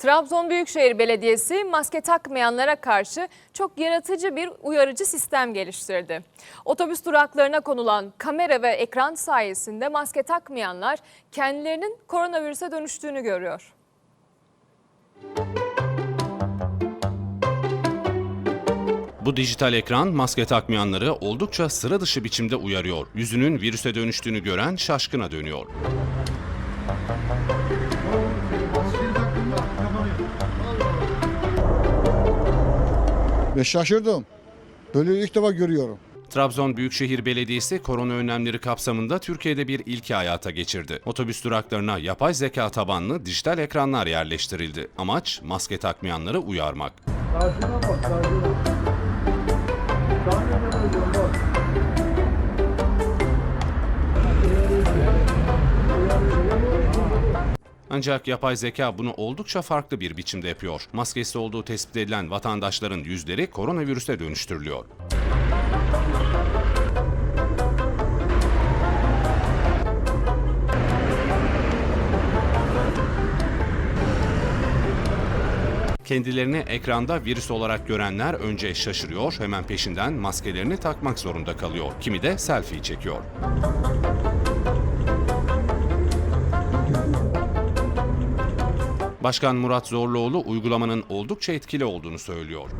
Trabzon Büyükşehir Belediyesi maske takmayanlara karşı çok yaratıcı bir uyarıcı sistem geliştirdi. Otobüs duraklarına konulan kamera ve ekran sayesinde maske takmayanlar kendilerinin koronavirüse dönüştüğünü görüyor. Bu dijital ekran maske takmayanları oldukça sıra dışı biçimde uyarıyor. Yüzünün virüse dönüştüğünü gören şaşkına dönüyor. Ve şaşırdım. Böyle ilk defa görüyorum. Trabzon Büyükşehir Belediyesi korona önlemleri kapsamında Türkiye'de bir ilki hayata geçirdi. Otobüs duraklarına yapay zeka tabanlı dijital ekranlar yerleştirildi. Amaç maske takmayanları uyarmak. Karşına bak karşına. Ancak yapay zeka bunu oldukça farklı bir biçimde yapıyor. Maskesi olduğu tespit edilen vatandaşların yüzleri koronavirüse dönüştürülüyor. Kendilerini ekranda virüs olarak görenler önce şaşırıyor, hemen peşinden maskelerini takmak zorunda kalıyor. Kimi de selfie çekiyor. Başkan Murat Zorluoğlu uygulamanın oldukça etkili olduğunu söylüyor.